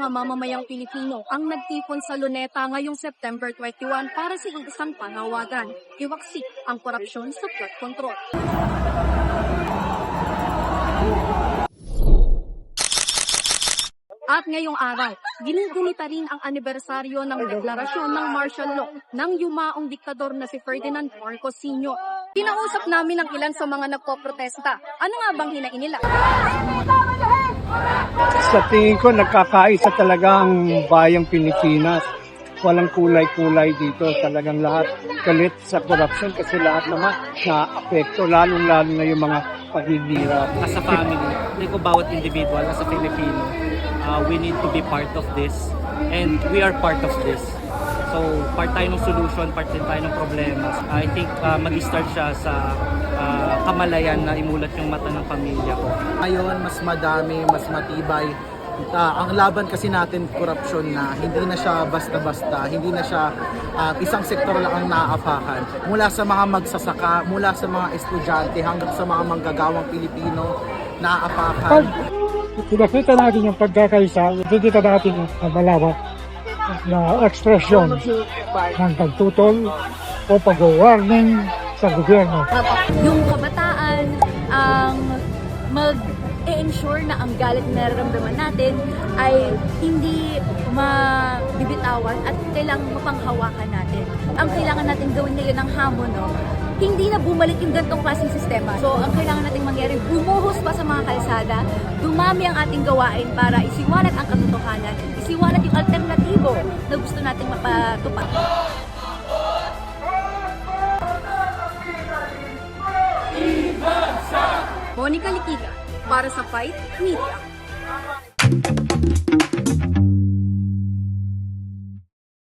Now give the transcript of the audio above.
mga mamamayang Pilipino ang nagtipon sa Luneta ngayong September 21 para sa isang panawagan. Iwaksik ang korupsyon sa flood control. At ngayong araw, ginigunita rin ang anibersaryo ng deklarasyon ng martial law ng yumaong diktador na si Ferdinand Marcos Sr. Kinausap namin ang ilan sa mga nagpoprotesta. Ano nga bang hinain nila? Sa tingin ko, nagkakaisa talaga ang bayang Pilipinas. Walang kulay-kulay dito. Talagang lahat galit sa corruption kasi lahat naman na-apekto, lalong-lalo na yung mga paghihirap. as a family, like bawat individual, as a Filipino, uh, we need to be part of this and we are part of this. So, part tayo ng solution, part din tayo ng problema. I think uh, mag-start siya sa uh, kamalayan na imulat yung mata ng pamilya ko. Ngayon, mas madami, mas matibay. Ah, ang laban kasi natin, korupsyon na, hindi na siya basta-basta, hindi na siya ah, isang sektor lang ang naaapakan. Mula sa mga magsasaka, mula sa mga estudyante, hanggang sa mga manggagawang Pilipino, naaapakan. Pinakita natin yung pagkakaisa, nakikita natin ang malawak na ekspresyon ng pagtutol o pag-warning sa gobyerno. yung kabataan mag-ensure na ang galit na nararamdaman natin ay hindi mabibitawan at kailangang mapanghawakan natin. Ang kailangan natin gawin ngayon ng hamon, no? hindi na bumalik yung gantong klaseng sistema. So, ang kailangan nating mangyari, bumuhos pa sa mga kalsada, dumami ang ating gawain para isiwalat ang katotohanan, isiwalat yung alternatibo na gusto nating mapatupad. Monica Likiga, para sa fight media.